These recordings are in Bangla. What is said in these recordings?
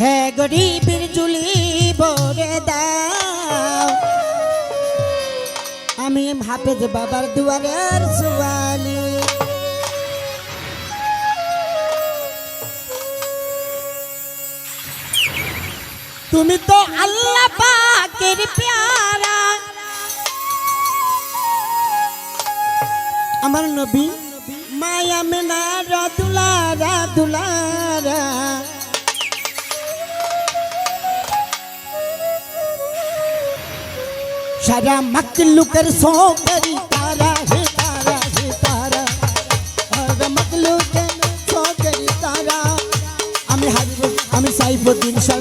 হ্যাঁ গরিবের জুলি ভরে দাও। আমি হাফেজ বাবার দুয়ারের সুয়ালি। তুমি তো আল্লাহ পাকের প্যারা। আমার নবী মায়া মেনা রাদুলারা দুলারা সারা মকলুকের সোকরি তারা হে তারা হে তারা। আর মকলুকের সোকরি তারা। আমি হাজির আমি সাইফুদ্দিন শাহ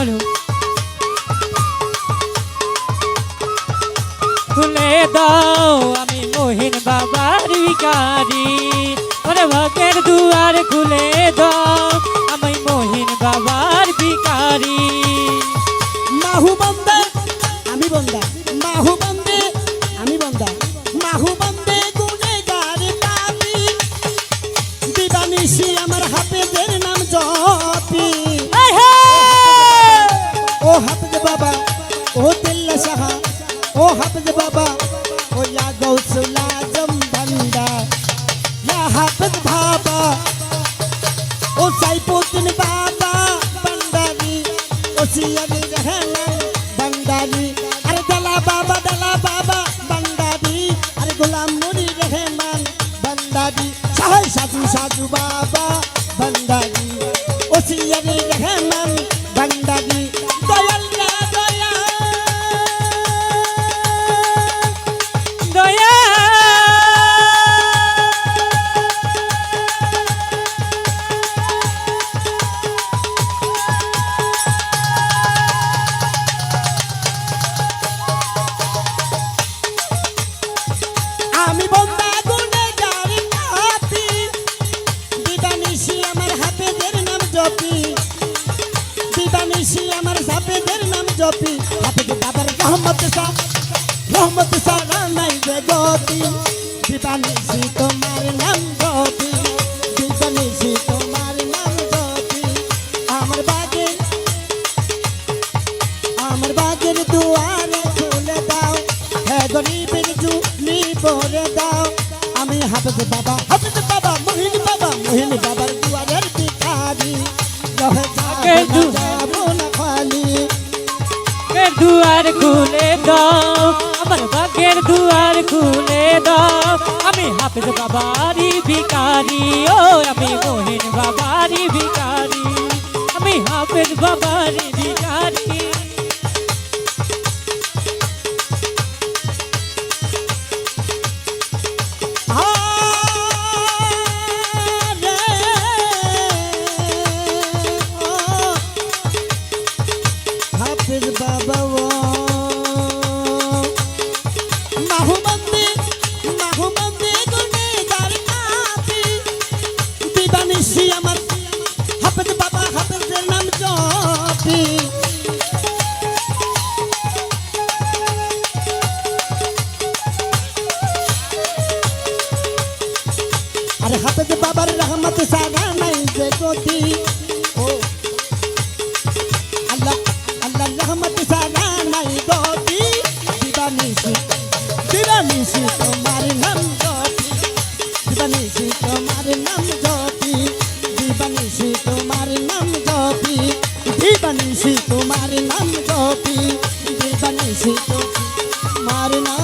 হ্যালো খুলে দাও আমি মোহিন বাবার ভিকারি ওরে ভাগের দুয়ার খুলে দাও আমি মোহিন বাবার ভিকারি মাহু বন্দে, আমি বন্দা। মাহু বন্দে, আমি বন্দা। মাহু বন্দে। সাহা। ও হাফেজ বাবা, ও ইয়া গৌসুল আজম বন্দা ইয়া হাফেজ বাবা, ও সাইফুদ্দিন বাবা, বন্দারি। ও সিয়ানি রহমান বন্দারি। আরে দলা বাবা দলা বাবা, বন্দারি। আরে গোলাম মুনি রহমান, বন্দারি। সাহাই সাধু সাধু বাবা, বন্দারি। হাফেজের নাম জপি। হাফেজ বাবার রহমত সা রহমত সা নাই যে গতি। দিবানিশি তোমার নাম জপি দিবানিশি তোমার নাম জপি। আমার বাগে আমার বাগের দুয়ারে খুলে দাও। হ্যাঁ গরিবের জুলি ভরে দাও। আমি হাফেজ বাবা হাফেজ বাবা, মহিন বাবা, মহিন বাবার দুয়ার খুলে দাও, আমার বাগের দুয়ার খুলে দাও। আমি হাফেজ বাবারি ভিকারি ও আমি মোহিন বাবারি ভিকারি আমি হাফেজ বাবারি ভিকারি মুন্সি আমার। হাফেজ বাবা, হাফেজের যে গতি। ও। আল্লাহ আল্লাহ রহমত সাগা নাই গতি। দিবানিসি দিবানিসি তোমার নাম তোমার নাম গোপী দিল বানাইছি মার নাম